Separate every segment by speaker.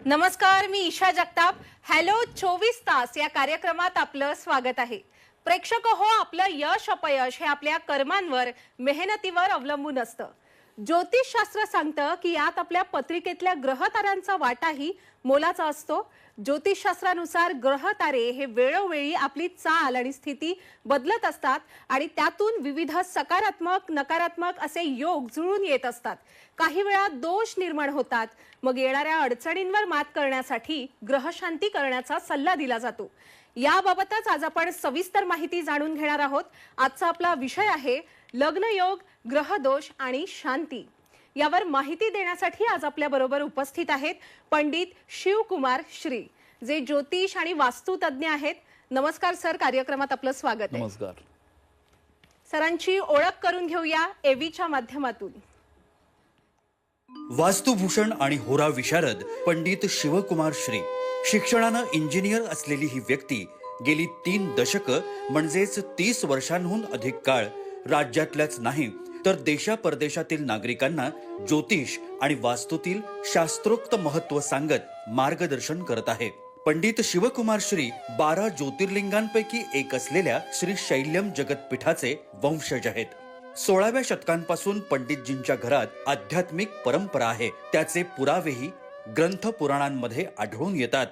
Speaker 1: नमस्कार मी ईशा जगताप. हॅलो चोवीस तास या कार्यक्रमात आपलं स्वागत आहे. प्रेक्षक हो आपलं यश अपयश हे आपल्या कर्मांवर मेहनतीवर अवलंबून असतं. ज्योतिषशास्त्र सांगतं की यात आपल्या पत्रिकेतल्या ग्रहताऱ्यांचा वाटाही मोलाचा असतो. ज्योतिषशास्त्रानुसार ग्रह तारे हे वेळोवेळी आपली चाल आणि स्थिती बदलत असतात आणि त्यातून विविध सकारात्मक नकारात्मक असे योग जुळून येत असतात. काही वेळा दोष निर्माण होतात. मग येणाऱ्या अडचणींवर मात करण्यासाठी ग्रहशांती करण्याचा सल्ला दिला जातो. याबाबतच आज आपण सविस्तर माहिती जाणून घेणार आहोत. आजचा आपला विषय आहे लग्नयोग ग्रहदोष आणि शांती यावर माहिती देण्यासाठी आज आपल्या बरोबर उपस्थित आहेत पंडित शिवकुमार श्री जे ज्योतिष आणि वास्तुतज्ञ आहेत. नमस्कार सर कार्यक्रमात आपलं स्वागत आहे.
Speaker 2: नमस्कार.
Speaker 1: सरांची ओळख करून घेऊया एव्हीच्या माध्यमातून.
Speaker 3: वास्तुभूषण आणि होरा विशारद पंडित शिवकुमार श्री. शिक्षणानं इंजिनियर असलेली ही व्यक्ती गेली तीन दशक म्हणजेच तीस वर्षांहून अधिक काळ राज्यातल्याच नाही तर देशा परदेशातील नागरिकांना ज्योतिष आणि वास्तूतील शास्त्रोक्त महत्त्व सांगत मार्गदर्शन करत आहे. पंडित शिवकुमार श्री बारा ज्योतिर्लिंगांपैकी एक असलेल्या श्री शैल्यम जगतपीठाचे वंशज आहेत. सोळाव्या शतकांपासून पंडितजींच्या घरात आध्यात्मिक परंपरा आहे. त्याचे पुरावेही ग्रंथ पुराणांमध्ये आढळून येतात.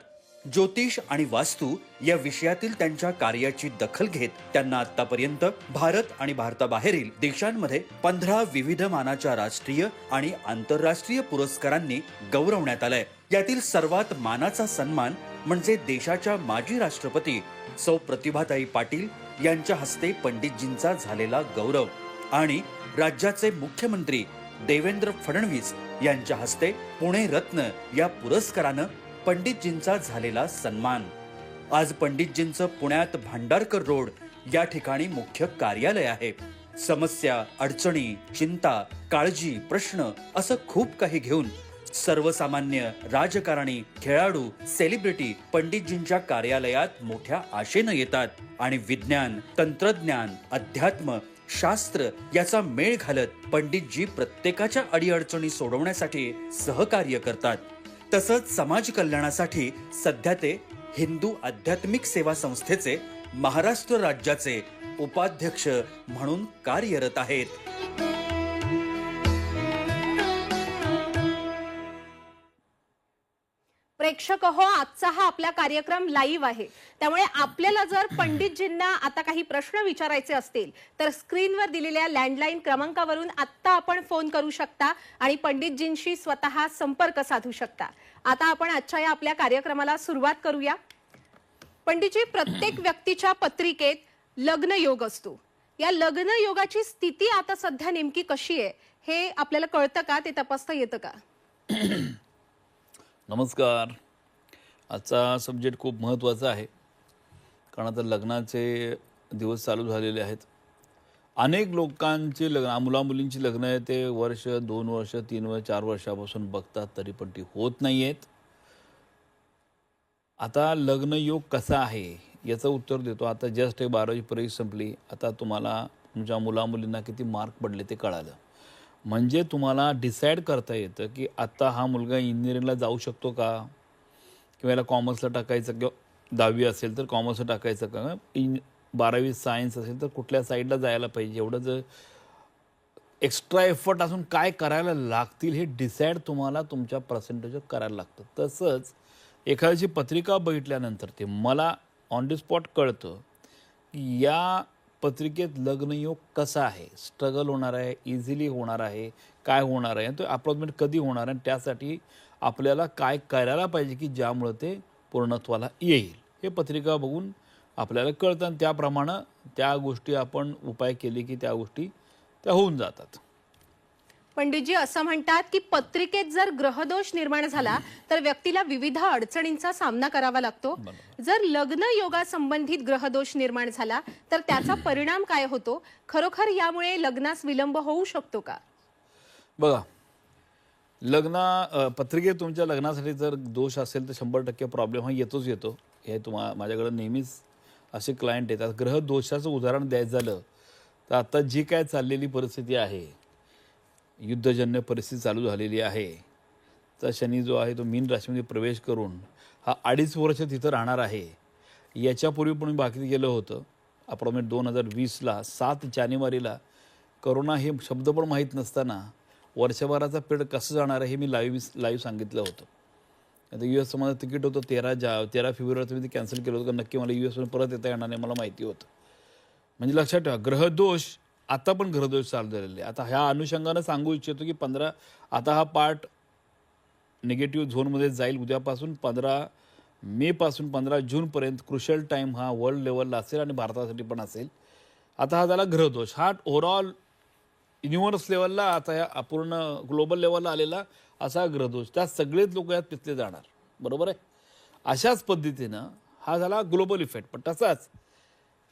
Speaker 3: ज्योतिष आणि वास्तू या विषयातील त्यांच्या कार्याची दखल घेत त्यांना आतापर्यंत भारत आणि भारताबाहेरील देशांमध्ये पंधरा विविध मानाच्या राष्ट्रीय आणि आंतरराष्ट्रीय पुरस्कारांनी गौरवण्यात आलंय. यातील सर्वात मानाचा सन्मान म्हणजे देशाच्या माजी राष्ट्रपती सौ प्रतिभाताई पाटील यांच्या हस्ते पंडितजींचा झालेला गौरव आणि राज्याचे मुख्यमंत्री देवेंद्र फडणवीस यांच्या हस्ते पुणे रत्न या पुरस्कारानं पंडितजींचा झालेला सन्मान. आज पंडितजींचं पुण्यात भांडारकर रोड या ठिकाणी मुख्य कार्यालय आहे. समस्या अडचणी चिंता काळजी प्रश्न असं खूप काही घेऊन सर्वसामान्य राजकारणी खेळाडू सेलिब्रिटी पंडितजींच्या कार्यालयात मोठ्या आशेनं येतात आणि विज्ञान तंत्रज्ञान अध्यात्म शास्त्र याचा मेळ घालत पंडितजी प्रत्येकाच्या अडीअडचणी सोडवण्यासाठी सहकार्य करतात. तसंच समाज कल्याणासाठी सध्या ते हिंदू आध्यात्मिक सेवा संस्थेचे महाराष्ट्र राज्याचे उपाध्यक्ष म्हणून कार्यरत आहेत.
Speaker 1: प्रेक्षक हो आजचा हा आपला कार्यक्रम लाईव्ह आहे. त्यामुळे आपल्याला जर पंडितजींना आता काही प्रश्न विचारायचे असतील तर स्क्रीनवर दिलेल्या लँडलाईन क्रमांकावरून आत्ता आपण फोन करू शकता आणि पंडितजींशी स्वतः संपर्क साधू शकता. आता आपण आजच्या या आपल्या कार्यक्रमाला सुरुवात करूया. पंडितजी प्रत्येक व्यक्तीच्या पत्रिकेत लग्न योग असतो. या लग्न योगाची स्थिती आता सध्या नेमकी कशी आहे हे आपल्याला कळतं का? ते तपासता येतं का?
Speaker 2: नमस्कार. आजचा सब्जेक्ट खूप महत्त्वाचा आहे. कारण आता लग्नाचे दिवस चालू झालेले आहेत. अनेक लोकांची लग्न मुलामुलींची लग्न आहे ते वर्ष दोन वर्ष तीन वर्ष चार वर्षापासून बघतात तरी पण ती होत नाही आहेत आता लग्न योग कसा आहे याचं उत्तर देतो. आता जस्ट हे बारावी परीक्षा संपली. आता तुम्हाला तुमच्या मुलामुलींना किती मार्क पडले ते कळालं. म्हणजे तुम्हाला डिसाईड करता येतं की आत्ता हा मुलगा इंजिनिअरिंगला जाऊ शकतो का? किंवा याला कॉमर्सला टाकायचं किंवा दहावी असेल तर कॉमर्सला टाकायचं का? इन बारावी सायन्स असेल तर कुठल्या साईडला जायला पाहिजे? एवढं जर एक्स्ट्रा एफर्ट असून काय करायला लागतील हे डिसाईड तुम्हाला तुमच्या पर्सेंटेजवर करायला लागतं. तसंच एखाद्याची पत्रिका बघितल्यानंतर ते मला ऑन दी स्पॉट कळतं की या पत्रिकेत लग्नयोग कसा आहे? स्ट्रगल होणार आहे? इझिली होणार आहे? काय होणार आहे? तो अपॉइंटमेंट कधी होणार आहे? आणि त्यासाठी आपल्याला काय करायला पाहिजे की ज्यामुळं ते पूर्णत्वाला येईल? हे पत्रिका बघून आपल्याला कळतं. आणि त्याप्रमाणे त्या गोष्टी आपण उपाय केले की त्या गोष्टी त्या होऊन जातात.
Speaker 1: पंडितजी असं म्हणतात की पत्रिकेत जर ग्रहदोष निर्माण झाला तर व्यक्तीला विविध अडचणींचा सामना करावा लागतो. जर लग्न योगा संबंधित ग्रहदोष निर्माण झाला तर त्याचा परिणाम काय होतो? खरोखर यामुळे लग्नास विलंब होऊ शकतो का?
Speaker 2: बघा लग्न पत्रिकेत तुमच्या लग्नासाठी जर दोष असेल तर शंभर टक्के प्रॉब्लेम हा येतोच येतो. हे तुम्हा माझ्याकडे नेहमीच असे क्लायंट येतात. ग्रह दोषाचं उदाहरण द्यायचं झालं तर आता जी काय चाललेली परिस्थिती आहे युद्धजन्य परिस्थिती चालू झालेली आहे. तर शनी जो आहे तो मीन राशीमध्ये प्रवेश करून हा अडीच वर्ष तिथं राहणार आहे. याच्यापूर्वी पण मी बाकी गेलं होतं. अप्रॉक्सिमेट दोन हजार वीसला सात जानेवारीला करोना हे शब्द पण माहीत नसताना वर्षभराचा पिरियड कसं जाणार आहे हे मी लाईव्ह लाईव्ह सांगितलं होतं. आता यू एसचं माझं तिकीट होतं तेरा जा तेरा फेब्रुवारीचं मी ते कॅन्सल केलं होतं. नक्की मला यू एसमध्ये परत येता येणार नाही मला माहिती होतं. म्हणजे लक्षात ठेवा ग्रहदोष आता पण ग्रहदोष चालू झालेले आहे. आता ह्या अनुषंगानं सांगू इच्छितो की पंधरा आता हा पार्ट निगेटिव्ह झोनमध्ये जाईल उद्यापासून पंधरा मेपासून पंधरा जूनपर्यंत क्रुशल टाईम हा वर्ल्ड लेवलला असेल आणि भारतासाठी पण असेल. आता हा झाला ग्रहदोष हा ओव्हरऑल युनिव्हर्स लेवलला आता या पूर्ण ग्लोबल लेवलला आलेला असा ग्रहदोष त्यात सगळेच लोक यात पिचले जाणार. बरोबर आहे? अशाच पद्धतीनं हा झाला ग्लोबल इफेक्ट पण तसाच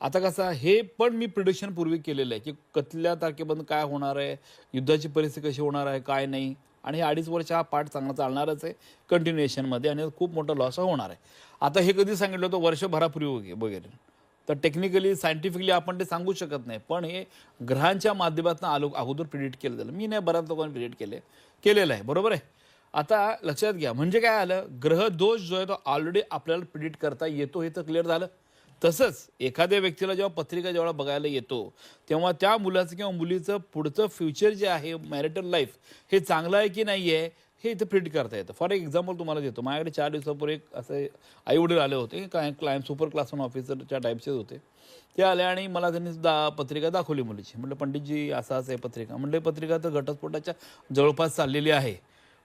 Speaker 2: आता कसं हे पण मी प्रिडिक्शन पूर्वी केलेलं आहे की कतल्या तारखेपर्यंत काय होणार आहे युद्धाची परिस्थिती कशी होणार आहे काय नाही आणि हे अडीच वर्ष हा पाठ चांगला चालणारच आहे कंटिन्युएशनमध्ये आणि खूप मोठा लॉस होणार आहे. आता हे कधी सांगितलं होतं वर्षभरापूर्वी वगैरे. तर टेक्निकली सायंटिफिकली आपण ते सांगू शकत नाही पण हे ग्रहांच्या माध्यमातून आलो अगोदर प्रिडिक्ट केलं झालं मी नाही बऱ्याच लोकांनी प्रिडिक्ट केले केलेलं आहे बरोबर आहे? आता लक्षात घ्या म्हणजे काय आलं ग्रह दोष जो आहे तो ऑलरेडी आपल्याला प्रिडिक्ट करता येतो हे तर क्लिअर झालं. तसंच एखाद्या व्यक्तीला जेव्हा पत्रिका जेव्हा बघायला येतो तेव्हा त्या मुलाचं किंवा मुलीचं पुढचं फ्युचर जे आहे मॅरिटल लाईफ हे चांगलं आहे की नाही आहे हे इथं प्रिंट करता येतं. फॉर एक्झाम्पल तुम्हाला देतो माझ्याकडे चार दिवसापूर्वी एक असे आई वडील आले होते काय क्लायंट सुपर क्लास वन ऑफिसरच्या टाईपचेच होते. ते आले आणि मला त्यांनी दा पत्रिका दाखवली मुलीची. म्हटलं पंडितजी असं असं आहे पत्रिका. म्हटलं पत्रिका तर घटस्फोटाच्या जवळपास चाललेली आहे.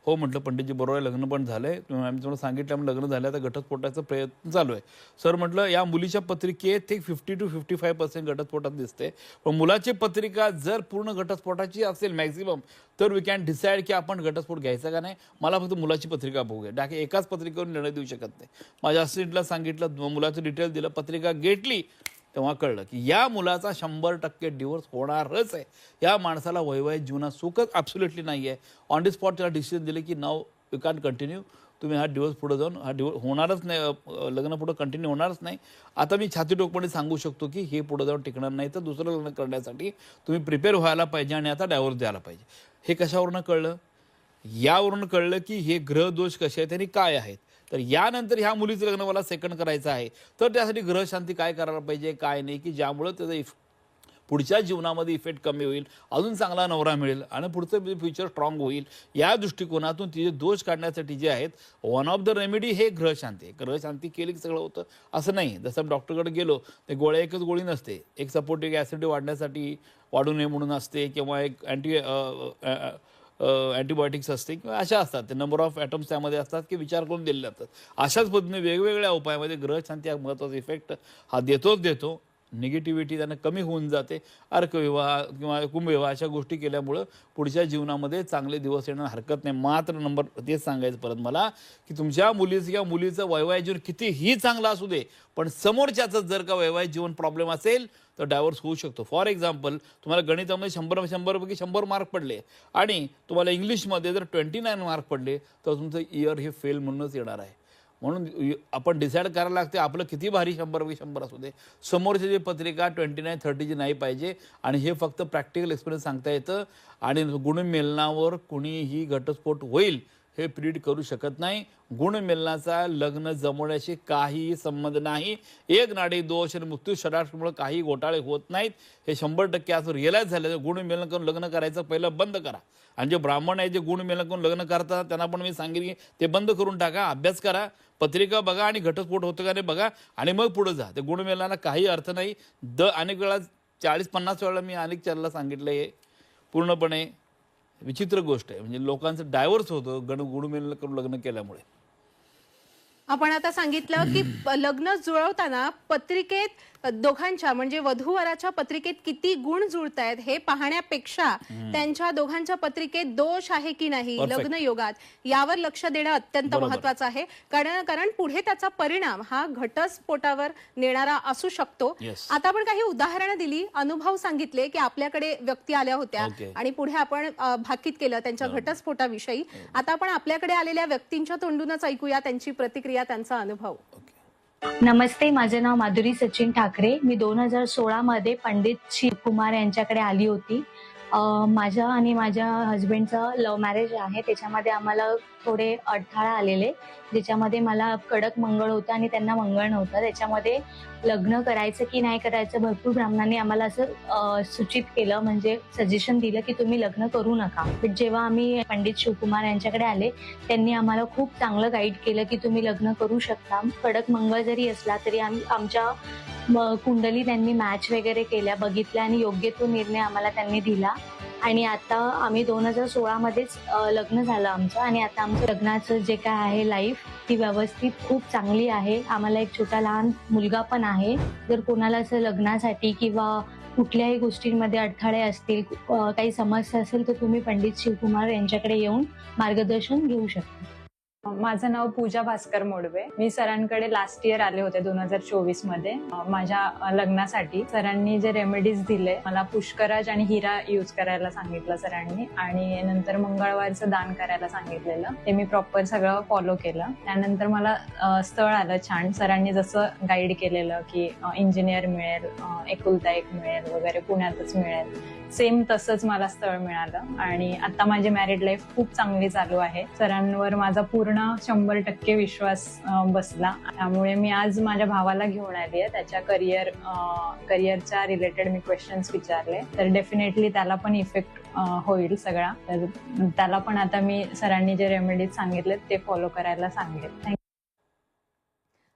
Speaker 2: हो म्हटलं पंडितजी बरोबर आहे लग्न पण झालं आहे आम्ही तुम्हाला सांगितलं आम्ही लग्न झालं आता घटस्फोटाचा प्रयत्न चालू आहे. सर म्हटलं या मुलीच्या पत्रिकेत एक fifty to fifty five percent घटस्फोटात दिसते पण मुलाची पत्रिका जर पूर्ण घटस्फोटाची असेल मॅक्झिमम तर वी कॅन डिसाईड की आपण घटस्फोट घ्यायचा का नाही. मला फक्त मुलाची पत्रिका बघूया. डाके एकाच पत्रिकेवर निर्णय देऊ शकत नाही. माझ्या असिस्टंटला सांगितलं मुलाचं डिटेल दिलं पत्रिका घेतली तेव्हा कळलं की या मुलाचा शंभर टक्के डिवोर्स होणारच आहे. या माणसाला वैवाहिक जीवनात सुखच ॲब्सोल्युटली नाही आहे ऑन दी स्पॉट त्याला डिसिजन दिले की नाव यू कॅन कंटिन्यू तुम्ही हा डिवोर्स पुढे जाऊन हा डिवोर्स होणारच नाही लग्न पुढं कंटिन्यू होणारच नाही. आता मी छाती टोकपणे सांगू शकतो की हे पुढे जाऊन टिकणार नाही तर दुसरं लग्न करण्यासाठी तुम्ही प्रिपेअर व्हायला पाहिजे आणि आता डायव्होर्स द्यायला पाहिजे. हे कशावरून कळलं? यावरून कळलं की हे ग्रहदोष कसे आहेत आणि काय आहेत? तर यानंतर ह्या मुलीचं लग्न मला सेकंड करायचं आहे. तर त्यासाठी ग्रहशांती काय करायला पाहिजे काय नाही की ज्यामुळं त्याचं इफ पुढच्या जीवनामध्ये इफेक्ट कमी होईल अजून चांगला नवरा मिळेल आणि पुढचं फ्युचर स्ट्रॉंग होईल या दृष्टिकोनातून तिचे दोष काढण्यासाठी जे आहेत वन ऑफ द रेमेडी हे ग्रहशांती ग्रहशांती केली की सगळं होतं असं नाही. जसं डॉक्टरकडे गेलो ते गोळ्या एकच गोळी नसते. एक सपोर्टिक ॲसिड वाढण्यासाठी वाढू नये म्हणून असते किंवा एक अँटी अँटीबायोटिक्स असते किंवा अशा असतात. ते नंबर ऑफ ॲटम्स त्यामध्ये असतात की विचार करून दिले जातात अशाच पद्धतीने वेगवेगळ्या उपायामध्ये ग्रहशांती हा महत्त्वाचा इफेक्ट हा देतोच देतो. निगेटिव्हिटी त्यांना कमी होऊन जाते. अर्कविवाह किंवा कुंभविवाह अशा गोष्टी केल्यामुळं पुढच्या जीवनामध्ये चांगले दिवस येणं हरकत नाही. मात्र नंबर तेच सांगायचं परत मला की तुमच्या मुलीचं किंवा मुलीचं वैवाहिक जीवन कितीही चांगलं असू दे पण समोरच्याचं जर का वैवाहिक जीवन प्रॉब्लेम असेल तर डायव्हर्स होऊ शकतो. फॉर एक्झाम्पल तुम्हाला गणितामध्ये शंभर शंभरपैकी शंभर मार्क पडले आणि तुम्हाला इंग्लिशमध्ये जर ट्वेंटी नाईन मार्क पडले तर तुमचं इयर हे फेल म्हणूनच येणार आहे. म्हणून आपण डिसाईड करायला लागते आपलं किती भारी शंभरपैकी शंभर असू दे. समोरची जी पत्रिका ट्वेंटी नाईन थर्टीची नाही पाहिजे आणि हे फक्त प्रॅक्टिकल एक्सपिरियन्स सांगता येतं आणि गुणमेलनावर कुणीही घटस्फोट होईल. हे प्रीड करू शकत नाही. गुणमेलनाचा लग्न जमवण्याशी काहीही संबंध नाही. एक नाडी दोष आणि मृत्यू शरामुळे काही घोटाळे होत नाहीत. हे शंभर टक्के असं रिअलाईज झालं गुणमेलन करून लग्न करायचं पहिलं बंद करा. आणि जे ब्राह्मण आहे जे गुणमेलन करून लग्न करतात त्यांना पण मी सांगेन की ते बंद करून टाका अभ्यास करा. पत्रिका बघा आणि घटस्फोट होतो का नाही बघा. आणि मग पुढे जा. ते गुणमेलनाला काही अर्थ नाही. द अनेक वेळा चाळीस पन्नास वेळा मी अनेक चॅनलला सांगितलं हे. पूर्णपणे विचित्र गोष्ट आहे. म्हणजे लोकांचं डायव्हर्स होतं गण गुणमेल करून लग्न केल्यामुळे.
Speaker 1: आपण आता सांगितलं की लग्न जुळवताना पत्रिकेत दोघांच्या म्हणजे वधूवराच्या पत्रिकेत किती गुण जुळतायत हे पाहण्यापेक्षा त्यांच्या दोघांच्या पत्रिकेत दोष आहे की नाही. लग्न योगात. यावर लक्ष देणं अत्यंत. महत्वाचं आहे. कारण कारण पुढे त्याचा परिणाम हा घटस्फोटावर नेणारा असू शकतो. आता आपण काही उदाहरणं दिली. अनुभव सांगितले की आपल्याकडे व्यक्ती आल्या होत्या. आणि पुढे आपण भाकीत केलं त्यांच्या घटस्फोटाविषयी. आता आपण आपल्याकडे आलेल्या व्यक्तींच्या तोंडूनच ऐकूया त्यांची प्रतिक्रिया त्यांचा अनुभव.
Speaker 4: नमस्ते माझे नाव माधुरी सचिन ठाकरे. मी दोन हजार सोळा मध्ये पंडित शिवकुमार यांच्याकडे आली होती. माझ्या आणि माझ्या हजबंडचं लव्ह मॅरेज आहे. त्याच्यामध्ये आम्हाला थोडे अडथळा आलेले. ज्याच्यामध्ये मला कडक मंगळ होतं आणि त्यांना मंगळ नव्हतं. त्याच्यामध्ये लग्न करायचं की नाही करायचं भरपूर ब्राह्मणांनी आम्हाला असं सूचित केलं. म्हणजे सजेशन दिलं की तुम्ही लग्न करू नका. बट जेव्हा आम्ही पंडित शिवकुमार यांच्याकडे आले त्यांनी आम्हाला खूप चांगलं गाईड केलं की तुम्ही लग्न करू शकता. कडक मंगळ जरी असला तरी आम्ही आमच्या कुंडली त्यांनी मॅच वगैरे केल्या बघितल्या आणि योग्य तो निर्णय आम्हाला त्यांनी दिला. आणि आता आम्ही दोन हजार सोळामध्येच लग्न झालं आमचं. आणि आता आमचं लग्नाचं जे काय आहे लाईफ ती व्यवस्थित खूप चांगली आहे. आम्हाला एक छोटा लहान मुलगा पण आहे. जर कोणाला असं लग्नासाठी किंवा कुठल्याही गोष्टींमध्ये अडथळे असतील काही समस्या असेल तर तुम्ही पंडित शिवकुमार यांच्याकडे येऊन मार्गदर्शन घेऊ शकता.
Speaker 5: माझं नाव पूजा भास्कर मोडवे. मी सरांकडे लास्ट इयर आले होते दोन हजार चोवीसमध्ये. माझ्या लग्नासाठी सरांनी जे रेमेडीज दिले मला पुष्कराज आणि हिरा यूज करायला सांगितलं सरांनी. आणि नंतर मंगळवारचं दान करायला सांगितलेलं. ते मी प्रॉपर सगळं फॉलो केलं. त्यानंतर मला स्थळ आलं छान. सरांनी जसं गाईड केलेलं की इंजिनियर मिळेल एकुलता एक मिळेल वगैरे पुण्यातच मिळेल. सेम तसंच मला स्थळ मिळालं. आणि आता माझी मॅरिड लाईफ खूप चांगली चालू आहे. सरांवर माझा पूर्ण शंभर टक्के विश्वास बसला. त्यामुळे मी आज माझ्या भावाला घेऊन आली आहे. त्याच्या करिअर करिअरच्या रिलेटेड मी क्वेश्चन्स विचारले. तर डेफिनेटली त्याला पण इफेक्ट होईल सगळा. तर त्याला पण आता मी सरांनी जे रेमेडीज सांगितले ते फॉलो करायला सांगेल. थँक्यू.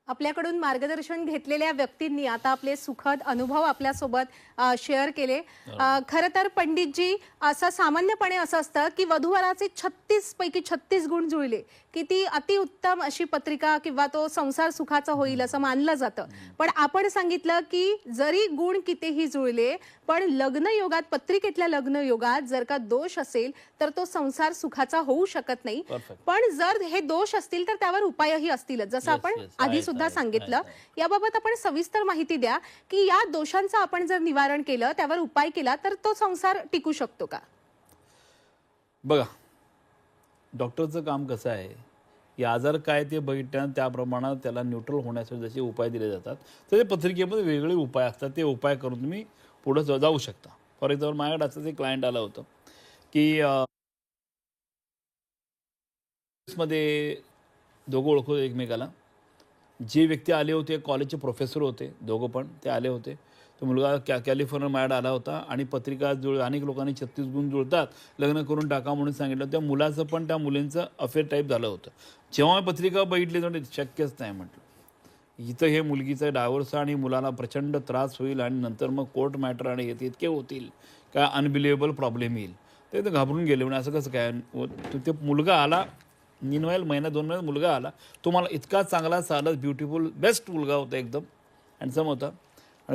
Speaker 1: आपल्याकडून मार्गदर्शन घेतलेल्या व्यक्तींनी आता आपले सुखद अनुभव आपल्यासोबत शेअर केले. अ, खरं तर पंडितजी असं सामान्यपणे असं असतं की वधूवराचे छत्तीस पैकी छत्तीस गुण जुळले. की ती अतिउत्तम अशी पत्रिका किंवा तो संसार सुखाचा होईल असं मानलं जातं पण आपण सांगितलं की जरी गुण कितीही जुळले पण लग्न योगात पत्रिकेतल्या लग्न योगात जर का दोष असेल तर तो संसार सुखाचा होऊ शकत नाही. पण जर हे दोष असतील तर त्यावर उपायही असतीलच जसं आपण. आधी सुद्धा सांगितलं याबाबत आपण सविस्तर माहिती द्या की या दोषांचं आपण जर निवारण केलं त्यावर उपाय केला तर तो संसार टिकू शकतो का
Speaker 2: बघा डॉक्टरचं काम कसं आहे? की आजार काय ते बघितल्यानं त्याप्रमाणे त्याला न्यूट्रल होण्यासाठी जसे उपाय दिले जातात तर ते पत्रिकेमध्ये वेगळे उपाय असतात. ते उपाय करून तुम्ही पुढे जा- जाऊ शकता. फॉर एक्झाम्पल माझ्याकडे असं ते क्लायंट आलं होतं की मध्ये दोघं ओळखत एकमेकाला. जे व्यक्ती आले होते कॉलेजचे प्रोफेसर होते दोघं पण ते आले होते. तो मुलगा कॅ कॅलिफोर्निया मॅड आला होता आणि पत्रिका जुळ अनेक लोकांनी छत्तीस गुण जुळतात लग्न करून टाका म्हणून सांगितलं त्या मुलाचं पण त्या मुलींचं अफेअर टाईप झालं होतं. जेव्हा पत्रिका बघितली तर शक्यच नाही म्हटलं. इथं हे मुलगीचं डायव्हर्स आणि मुलाला प्रचंड त्रास होईल आणि नंतर मग कोर्ट मॅटर आणि येते इतके होतील काय अनबिलिएबल प्रॉब्लेम येईल. ते तर घाबरून गेले म्हणजे असं कसं काय? ते मुलगा आला निनवाईल महिना दोन महिन्यात मुलगा आला. तो मला इतका चांगला चालत ब्युटिफुल बेस्ट मुलगा होता एकदम. हँडसम होता.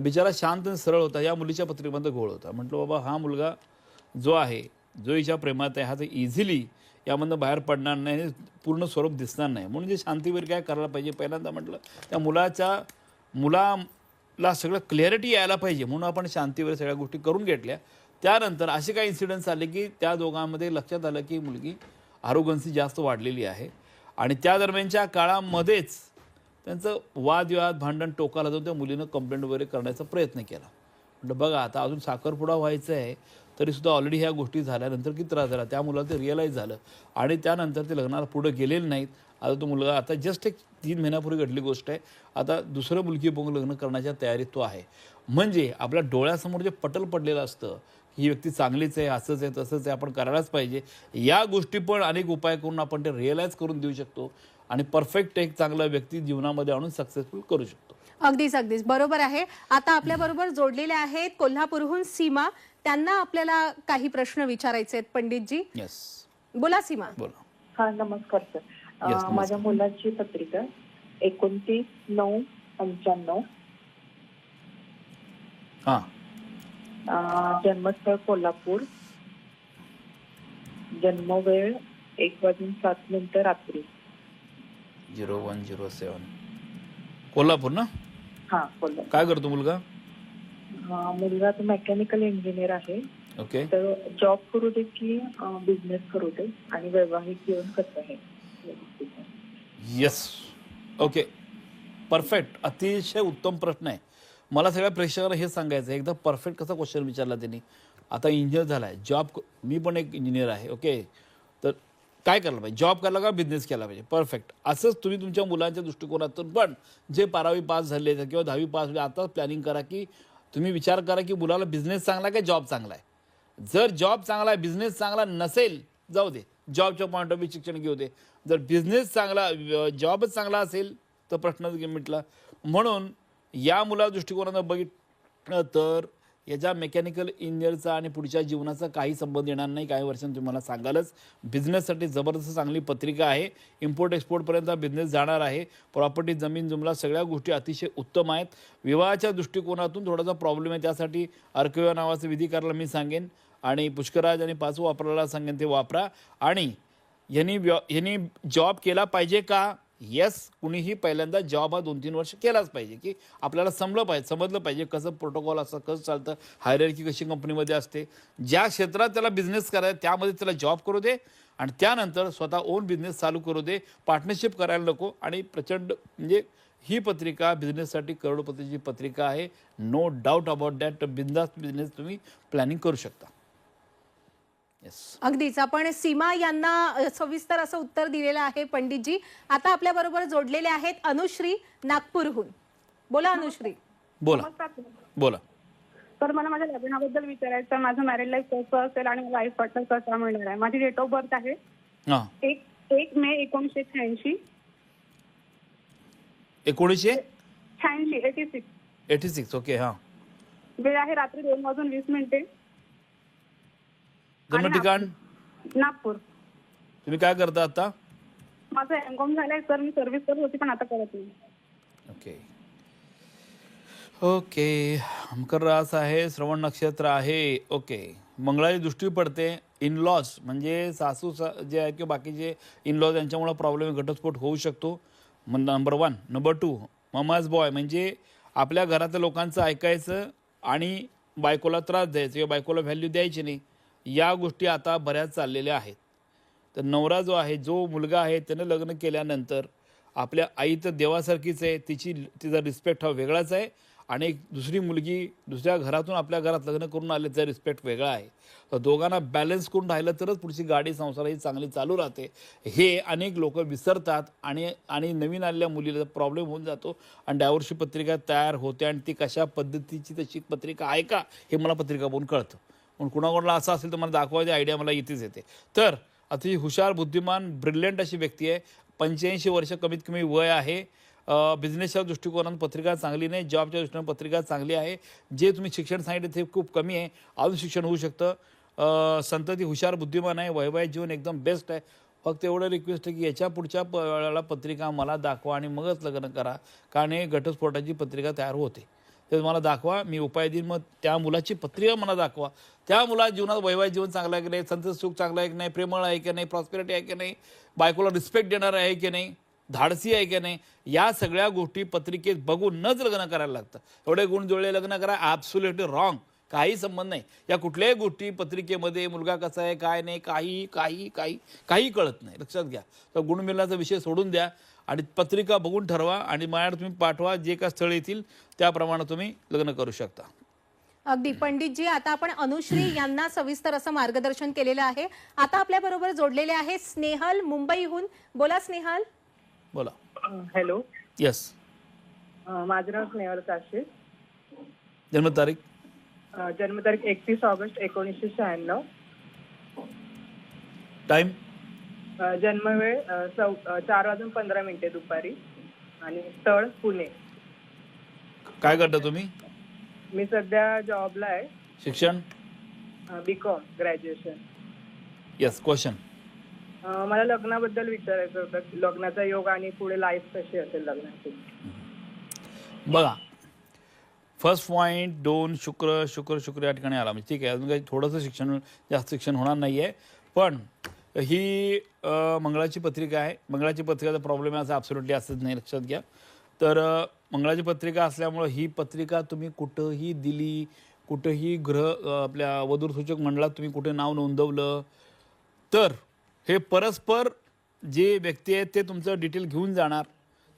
Speaker 2: बिचारा शांत आणि सरळ होता. या मुलीच्या पत्रिकेमध्ये घोळ होता. म्हटलं बाबा हा मुलगा जो आहे जो हिच्या प्रेमात आहे हा तर इझिली यामधनं बाहेर पडणार नाही आणि पूर्ण स्वरूप दिसणार नाही. म्हणून जे शांतीवीर काय करायला पाहिजे? पहिल्यांदा म्हटलं त्या मुलाच्या मुलाला सगळं क्लॅरिटी यायला पाहिजे. म्हणून आपण शांतीवर सगळ्या गोष्टी करून घेतल्या. त्यानंतर असे काही इन्सिडेंट्स आले की त्या दोघांमध्ये लक्षात आलं की मुलगी आरोगन्सी जास्त वाढलेली आहे. आणि त्या दरम्यानच्या काळामध्येच त्यांचं वादविवाद भांडण टोकाला जाऊन त्या मुलीनं कंप्लेंट वगैरे करण्याचा प्रयत्न केला. म्हटलं बघा आता अजून साखरपुडा व्हायचा आहे तरीसुद्धा ऑलरेडी ह्या गोष्टी झाल्यानंतर किती त्रास झाला? त्या मुलाला ते रिअलाईज झालं. आणि त्यानंतर ते लग्नाला पुढं गेलेले नाहीत. आता तो मुलगा आता जस्ट एक तीन महिन्यापूर्वी घडली गोष्ट आहे. आता दुसरं मुलगी बघून लग्न करण्याच्या तयारीत तो आहे. म्हणजे आपल्या डोळ्यासमोर जे पटल पडलेलं असतं ही व्यक्ती चांगलीच आहे असंच आहे तसंच आहे आपण करायलाच पाहिजे. या गोष्टी पण अनेक उपाय करून आपण ते रिअलाईज करून देऊ शकतो. आणि परफेक्ट एक चांगला व्यक्ती जीवनामध्ये आणून सक्सेसफुल करू शकतो.
Speaker 1: अगदीच अगदीच. बरोबर आहे. आता आपल्या बरोबर जोडलेले आहेत कोल्हापूरहून सीमा. त्यांना आपल्याला काही प्रश्न विचारायचे आहेत पंडितजी?
Speaker 2: येस
Speaker 1: बोला सीमा.
Speaker 2: बोला.
Speaker 6: हा नमस्कार सर
Speaker 2: Yes, नमस्कार.
Speaker 6: माझ्या मुलाची पत्रिका एकोणतीस नऊ पंच्याण्णव.
Speaker 2: हां.
Speaker 6: अ, जन्मस्थळ कोल्हापूर. जन्मवेळ एक वाजून सात मिनिटं रात्री.
Speaker 2: Zero one zero seven Kolhapur ना
Speaker 6: हा कोल्हापूर.
Speaker 2: काय करतो मुलगा?
Speaker 6: हा मुलगा तो मेकॅनिकल इंजिनियर आहे.
Speaker 2: ओके.
Speaker 6: तर जॉब करू दे की बिझनेस करू दे आणि वैवाहिक जीवन कसं आहे.
Speaker 2: येस ओके परफेक्ट अतिशय उत्तम प्रश्न आहे. मला सगळ्या प्रेक्षकांना हे सांगायचं आहे. एकदा परफेक्ट कसा क्वेश्चन विचारला त्यांनी. आता इंजिनियर झाला आहे जॉब मी पण एक इंजिनियर आहे. ओके काय करायला पाहिजे? जॉब करायला का बिझनेस केला पाहिजे? परफेक्ट असंच तुम्ही तुमच्या मुलांच्या दृष्टिकोनातून पण जे बारावी पास झाले आहेत किंवा दहावी पास झाले आताच प्लॅनिंग करा की तुम्ही विचार करा की मुलाला बिझनेस चांगला आहे का जॉब चांगला आहे? जर जॉब चांगला आहे बिझनेस चांगला नसेल जाऊ दे. जॉबच्या पॉईंट ऑफ व्ह्यू शिक्षण घेऊ दे. जर बिझनेस चांगला जॉबच चांगला असेल तर प्रश्नच मिटला. म्हणून या मुला दृष्टिकोनानं बघितलं तर याच्या मेकॅनिकल इंजिनियरचा आणि पुढच्या जीवनाचा काही संबंध येणार नाही. काही वर्षांनी तुम्हाला सांगालच. बिझनेससाठी जबरदस्त चांगली पत्रिका आहे. इम्पोर्ट एक्सपोर्टपर्यंत बिझनेस जाणार आहे. प्रॉपर्टी जमीन जुमला सगळ्या गोष्टी अतिशय उत्तम आहेत. विवाहाच्या दृष्टिकोनातून थोडासा प्रॉब्लेम आहे. त्यासाठी अर्कविवाह नावाचं विधी करायला मी सांगेन. आणि पुष्कराज आणि पाचू वापरायला सांगेन ते वापरा. आणि यांनी व्य यांनी जॉब केला पाहिजे का? येस कुणीही पहिल्यांदा जॉब हा दोन तीन वर्ष केलाच पाहिजे की आपल्याला समजलं पाहिजे समजलं पाहिजे कसं प्रोटोकॉल असं कसं चालतं हायरकी कशी कंपनीमध्ये असते. ज्या क्षेत्रात त्याला बिझनेस करायचा त्यामध्ये त्याला जॉब करू दे आणि त्यानंतर स्वतः ओन बिझनेस चालू करू दे पार्टनरशिप करायला नको आणि प्रचंड म्हणजे ही पत्रिका बिझनेससाठी करोडपतीची पत्रिका आहे. नो डाऊट अबाउट दॅट बिंदास बिझनेस तुम्ही प्लॅनिंग करू शकता.
Speaker 1: अगदीच. आपण सीमा यांना सविस्तर असं उत्तर दिलेलं आहे पंडितजी. आता आपल्या बरोबर जोडलेले आहेत अनुश्री नागपूरहून. बोला अनुश्री.
Speaker 2: बोला. बोला.
Speaker 7: तर मला माझ्या लग्नाबद्दल विचारायचं आहे. माझं मॅरेज लाईफ कसं असेल आणि लाईफ पार्टनर कसा मिळणार आहे? माझी डेट ऑफ बर्थ आहे.
Speaker 2: हां.
Speaker 7: एक एक मे एकोणीसशे शहाऐंशी.
Speaker 2: एकोणीसशे?
Speaker 7: शहाऐंशी eighty six
Speaker 2: eighty six okay हां.
Speaker 7: वेळ आहे रात्री दोन वाजून वीस मिनिटे.
Speaker 2: जन्म ठिकाण?
Speaker 7: नागपूर.
Speaker 2: तुम्ही काय करता आता?
Speaker 7: माझं एम कॉम झालंय सर मी सर्व्हिस करत होती पण आता करत नाही.
Speaker 2: ओके. ओके. मकर रास आहे श्रवण नक्षत्र आहे. ओके. मंगळाची दृष्टी पडते. इन लॉज म्हणजे सासू सा जे आहेत किंवा बाकीचे इन लॉज यांच्यामुळे प्रॉब्लेम घटस्फोट होऊ शकतो. Number one number two mama's boy म्हणजे आपल्या घरातल्या लोकांचं ऐकायचं आणि बायकोला त्रास द्यायचा किंवा बायकोला व्हॅल्यू द्यायची नाही. या गोष्टी आता बऱ्याच चाललेल्या आहेत. तर नवरा जो आहे जो मुलगा आहे त्यानं लग्न केल्यानंतर आपल्या आई तर देवासारखीच आहे तिची तिचा रिस्पेक्ट हा वेगळाच आहे आणि एक दुसरी मुलगी दुसऱ्या घरातून आपल्या घरात लग्न करून आले त्याचा रिस्पेक्ट वेगळा आहे. तर दोघांना बॅलन्स करून राहिलं तरच पुढची गाडी संसार ही चांगली चालू राहते. हे अनेक लोक विसरतात आणि आणि नवीन आलेल्या मुलीला प्रॉब्लेम होऊन जातो. आणि डायव्हर्सची पत्रिका तयार होते आणि ती कशा पद्धतीची तशी पत्रिका आहे का हे मला पत्रिका बघून कळतं. म्हणून कुणाकोणाला असं असेल तर मला दाखवायची आयडिया मला इथेच येते. तर अतिशय हुशार बुद्धिमान ब्रिलियंट अशी व्यक्ती आहे. पंच्याऐंशी वर्ष कमीत कमी वय आहे. बिझनेसच्या दृष्टिकोनातून पत्रिका चांगली नाही जॉबच्या दृष्टीने पत्रिका चांगली आहे. जे तुम्ही शिक्षण सांगितलं ते खूप कमी आहे. अजून शिक्षण होऊ शकतं. संतती हुशार बुद्धिमान आहे. वैवाहिक जीवन एकदम बेस्ट आहे. फक्त एवढं रिक्वेस्ट आहे की याच्या पुढच्या प- वेळेला पत्रिका मला दाखवा आणि मगच लग्न करा. कारण हे घटस्फोटाची पत्रिका तयार होते. ते मला दाखवा मी उपाय देईन. मग त्या मुलाची पत्रिका मला दाखवा. त्या मुला जीवनात वैवाहिक जीवन चांगलं आहे की नाही? संत सुख चांगलं आहे की नाही? प्रेमळ आहे की नाही? प्रॉस्पेरिटी आहे की नाही? बायकोला रिस्पेक्ट देणार आहे की नाही? धाडसी आहे की नाही? या सगळ्या गोष्टी पत्रिकेत बघूनच लग्न करायला लागतं. एवढे गुण जुळले लग्न करा. ॲब्सुलेटली रॉंग काही संबंध नाही. या कुठल्याही गोष्टी पत्रिकेमध्ये मुलगा कसा आहे काय नाही काही काही काही काही कळत नाही. लक्षात घ्या. तर गुणमिलनाचा विषय सोडून द्या. आणि पत्रिका बघून ठरवा आणि माझ्याकडे तुम्ही पाठवा जे का स्थळ येतील त्याप्रमाणे तुम्ही लग्न करू शकता.
Speaker 1: अगदी. पंडितजी आता आपण अनुश्री यांना सविस्तर असं मार्गदर्शन केलेलं आहे. आता आपल्या बरोबर जोडलेले आहे स्नेहल मुंबईहून. बोला स्नेहल.
Speaker 2: बोला.
Speaker 7: हॅलो.
Speaker 2: येस
Speaker 7: माझं नाव स्नेहल काशे
Speaker 2: जन्मतारीख
Speaker 7: जन्मतारीख एकतीस ऑगस्ट एकोणीसशे शहाण्णव.
Speaker 2: टाईम
Speaker 7: जन्मवेळ चार वाजून पंधरा मिनिटे दुपारी आणि स्थळ पुणे.
Speaker 2: काय करता तुम्ही?
Speaker 7: मी सध्या जॉबला आहे.
Speaker 2: शिक्षण?
Speaker 7: B com graduation
Speaker 2: yes question
Speaker 7: मला लग्नाबद्दल विचारायचं होतं. लग्नाचा योग आणि पुढे लाईफ कशी असेल लग्नाची?
Speaker 2: बघा फर्स्ट पॉईंट दोन शुक्र शुक्र शुक्र या ठिकाणी आला. म्हणजे ठीक आहे अजून काही थोडंसं शिक्षण जास्त शिक्षण होणार नाही आहे पण ही मंगळाची पत्रिका आहे. मंगळाची पत्रिकाचा प्रॉब्लेम आहे असं ॲब्सोल्युटली असंच नाही लक्षात घ्या. तर मंगळाची पत्रिका असल्यामुळं ही पत्रिका तुम्ही कुठंही दिली कुठंही ग्रह आपल्या वधूरसूचक मंडळात तुम्ही कुठे नाव नोंदवलं तर हे परस्पर जे व्यक्ती आहेत ते तुमचं डिटेल घेऊन जाणार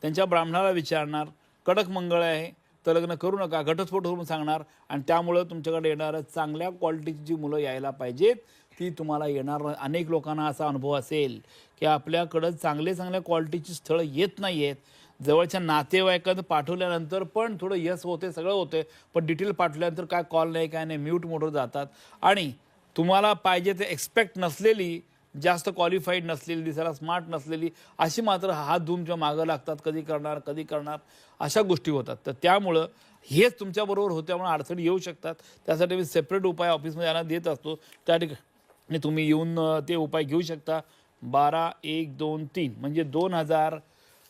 Speaker 2: त्यांच्या ब्राह्मणाला विचारणार कडक मंगळ आहे तर लग्न करू नका घटस्फोट होऊन सांगणार आणि त्यामुळं तुमच्याकडे येणारं चांगल्या क्वालिटीची जी मुलं यायला पाहिजेत ती तुम्हाला येणार अनेक लोकांना असा अनुभव असेल की आपल्याकडं चांगले चांगल्या क्वालिटीची स्थळं येत नाही आहेत जवळच्या नातेवाईकांना पाठवल्यानंतर पण थोडं यस होते सगळं होते. पण डिटेल पाठवल्यानंतर काय कॉल नाही काय नाही म्यूट मोडवर जातात. आणि तुम्हाला पाहिजे ते एक्सपेक्ट नसलेली जास्त क्वालिफाईड नसलेली दिसायला स्मार्ट नसलेली अशी मात्र हात धुमच्या मागं लागतात. कधी करणार कधी करणार अशा गोष्टी होतात. तर त्यामुळं हेच तुमच्याबरोबर होत्यामुळे अडचणी येऊ शकतात. त्यासाठी मी सेपरेट उपाय ऑफिसमध्ये यांना देत असतो. त्या ठिकाणी आणि तुम्ही येऊन ते उपाय घेऊ शकता. बारा एक दोन तीन. म्हणजे दोन हजार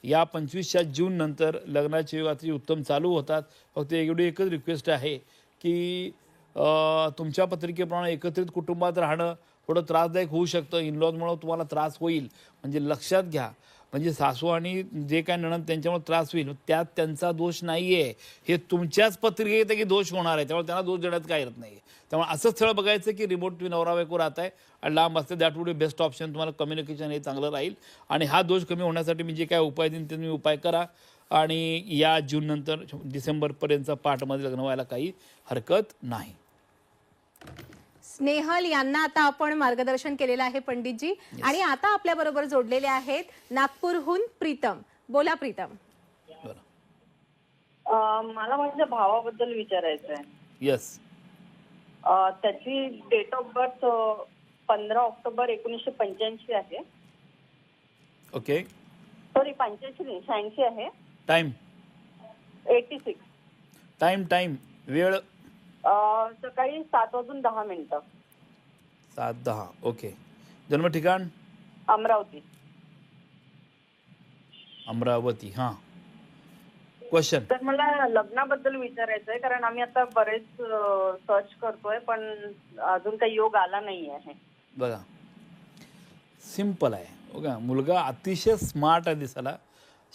Speaker 2: या पंचवीसच्या जून नंतर लग्नाचे युगाचे उत्तम चालू होतात. फक्त एवढी एकच रिक्वेस्ट आहे की तुमच्या पत्रिकेप्रमाणे एकत्रित कुटुंबात राहणं थोडं त्रासदायक होऊ शकतं. इनलॉजमुळं तुम्हाला त्रास होईल. म्हणजे लक्षात घ्या. म्हणजे सासू आणि जे काय नणंद त्यांच्यामुळे त्रास होईल त्यात त्यांचा दोष नाही आहे हे तुमच्याच पत्रिकेत आहे की दोष होणार आहे त्यामुळे त्यांना दोष देण्यात काय येत नाही त्यामुळे असं स्थळ बघायचं की रिमोट तुम्ही नवरा बायको राहत आहे आणि लांब असते that would be best option तुम्हाला कम्युनिकेशन हे चांगलं राहील. आणि हा दोष कमी होण्यासाठी मी जे काय उपाय देईन ते तुम्ही उपाय करा. आणि या जूननंतर डिसेंबरपर्यंत डिसेंबरपर्यंतचा पाठमध्ये लग्न व्हायला काही हरकत नाही.
Speaker 1: स्नेहल यांना आता आपण मार्गदर्शन केलेलं आहे पंडितजी. आणि आता आपल्या बरोबर जोडलेले आहेत नागपूरहून प्रीतम. बोला प्रीतम.
Speaker 6: मला माझ्या भावाबद्दल विचारायचं आहे.
Speaker 2: येस
Speaker 6: अं, त्याची डेट ऑफ बर्थ पंधरा ऑक्टोबर एकोणीसशे पंच्याऐंशी आहे.
Speaker 2: ओके
Speaker 6: सॉरी पंच्याऐंशी नाही शहाऐंशी आहे.
Speaker 2: Time
Speaker 6: eighty six
Speaker 2: time time वेळ.
Speaker 6: सकाळी सात वाजून दहा मिनिटं.
Speaker 2: सात दहा. ओके जन्म ठिकाण
Speaker 6: अमरावती.
Speaker 2: अमरावती हाँ. क्वेश्चन
Speaker 6: तर मला लग्नाबद्दल विचारायचं आहे कारण आम्ही आता बरेच सर्च करतोय पण अजून काही योग आला नाही आहे
Speaker 2: बघा. सिम्पल आहे. बघा मुलगा अतिशय स्मार्ट आहे दिसायला.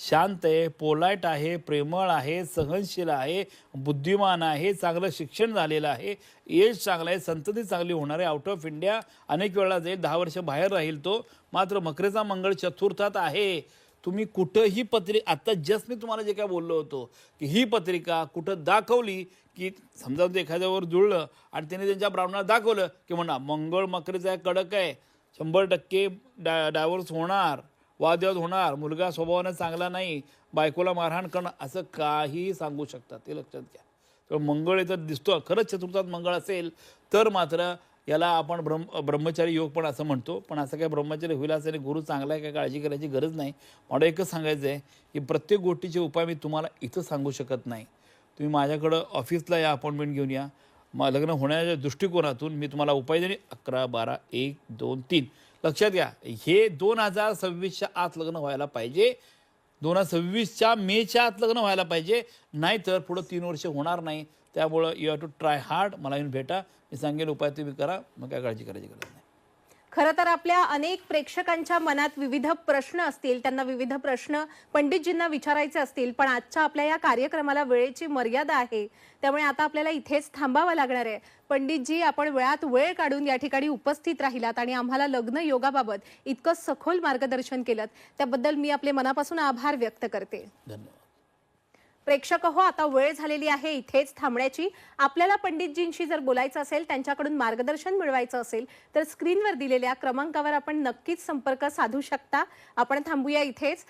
Speaker 2: शांत आहे पोलाईट आहे प्रेमळ आहे सहनशील आहे बुद्धिमान आहे चांगलं शिक्षण झालेलं आहे. एज चांगलं आहे संतती चांगली होणार आहे. आउट ऑफ इंडिया अनेक वेळा जाईल दहा वर्ष बाहेर राहील तो. मात्र मकरेचा मंगळ चतुर्थात आहे. तुम्ही कुठंही पत्रिका आत्ता जस्ट मी तुम्हाला जे काय बोललो होतो की ही पत्रिका कुठं दाखवली की समजा एखाद्यावर जुळलं आणि त्याने त्यांच्या ब्राह्मणाला दाखवलं की म्हणा मंगळ मकरेचा कडक आहे. शंभर टक्के डा डायव्हर्स होणार. वादविवाद होणार मुलगा स्वभावानं चांगला नाही बायकोला मारहाण करणं असं काहीही सांगू शकतात. ते लक्षात घ्या. तर मंगळ येतं दिसतो खरंच चतुर्थात मंगळ असेल तर मात्र याला आपण ब्रह्म ब्रह्मचारी योग पण असं म्हणतो. पण असं काय ब्रह्मचारी होईल असं गुरु चांगला आहे काय काळजी करायची गरज नाही. मला एकच सांगायचं आहे की प्रत्येक गोष्टीचे उपाय मी तुम्हाला इथं सांगू शकत नाही. तुम्ही माझ्याकडं ऑफिसला या अपॉइंटमेंट घेऊन या. मग लग्न होण्याच्या दृष्टिकोनातून मी तुम्हाला उपाय देणे अकरा बारा एक दोन तीन. लक्षात घ्या हे दोन हजार सव्वीसच्या आत लग्न व्हायला पाहिजे. दोन हजार सव्वीसच्या मेच्या आत लग्न व्हायला पाहिजे. नाहीतर पुढं तीन वर्ष होणार नाही. त्यामुळं you have to try hard मला येऊन भेटा. मी सांगेन उपाय तुम्ही करा. मग काय काळजी करायची गरज नाही.
Speaker 1: खरं तर आपल्या अनेक प्रेक्षकांच्या मनात विविध प्रश्न असतील त्यांना विविध प्रश्न पंडितजींना विचारायचे असतील पण आजच्या आपल्या या कार्यक्रमाला वेळेची मर्यादा आहे. त्यामुळे आता आपल्याला इथेच थांबावं लागणार आहे. पंडितजी आपण वेळात वेळ काढून या ठिकाणी उपस्थित राहिलात आणि आम्हाला लग्न योगाबाबत इतकं सखोल मार्गदर्शन केलं त्याबद्दल मी आपले मनापासून आभार व्यक्त करते.
Speaker 2: धन्यवाद.
Speaker 1: प्रेक्षक हो आता वेळ झालेली आहे इथेच थांबण्याची. आपल्याला पंडितजींशी जर बोलायचं असेल त्यांच्याकडून मार्गदर्शन मिळवायचं असेल तर स्क्रीनवर दिलेल्या क्रमांकावर आपण नक्कीच संपर्क साधू शकता. आपण थांबूया इथेच.